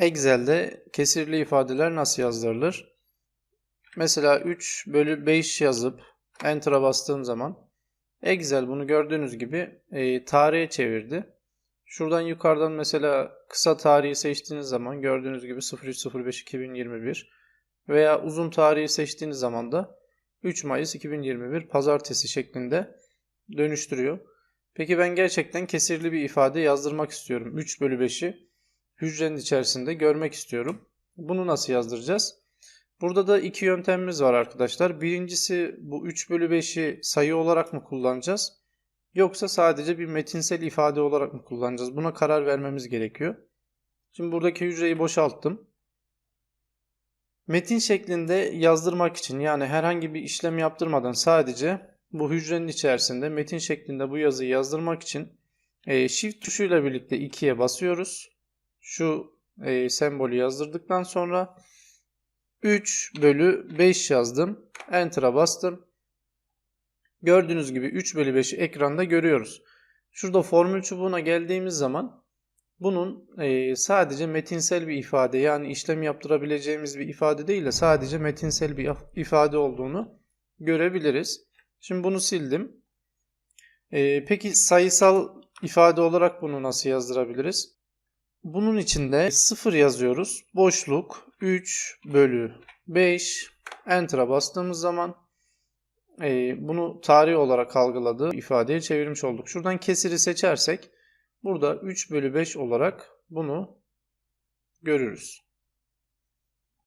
Excel'de kesirli ifadeler nasıl yazdırılır? Mesela 3 bölü 5 yazıp Enter'a bastığım zaman Excel bunu gördüğünüz gibi e, tarihe çevirdi. Şuradan yukarıdan mesela kısa tarihi seçtiğiniz zaman gördüğünüz gibi 03.05.2021 veya uzun tarihi seçtiğiniz zaman da 3 Mayıs 2021 pazartesi şeklinde dönüştürüyor. Peki ben gerçekten kesirli bir ifade yazdırmak istiyorum. 3 bölü 5'i hücrenin içerisinde görmek istiyorum. Bunu nasıl yazdıracağız? Burada da iki yöntemimiz var arkadaşlar. Birincisi bu 3 bölü 5'i sayı olarak mı kullanacağız? Yoksa sadece bir metinsel ifade olarak mı kullanacağız? Buna karar vermemiz gerekiyor. Şimdi buradaki hücreyi boşalttım. Metin şeklinde yazdırmak için yani herhangi bir işlem yaptırmadan sadece bu hücrenin içerisinde metin şeklinde bu yazıyı yazdırmak için e, Shift tuşuyla birlikte 2'ye basıyoruz. Şu e, sembolü yazdırdıktan sonra 3 bölü 5 yazdım. Enter'a bastım. Gördüğünüz gibi 3 bölü 5'i ekranda görüyoruz. Şurada formül çubuğuna geldiğimiz zaman bunun e, sadece metinsel bir ifade yani işlem yaptırabileceğimiz bir ifade değil de sadece metinsel bir ifade olduğunu görebiliriz. Şimdi bunu sildim. E, peki sayısal ifade olarak bunu nasıl yazdırabiliriz? Bunun içinde 0 yazıyoruz. Boşluk 3 bölü 5 Enter'a bastığımız zaman e, bunu tarih olarak algıladığı ifadeye çevirmiş olduk. Şuradan kesiri seçersek burada 3 bölü 5 olarak bunu görürüz.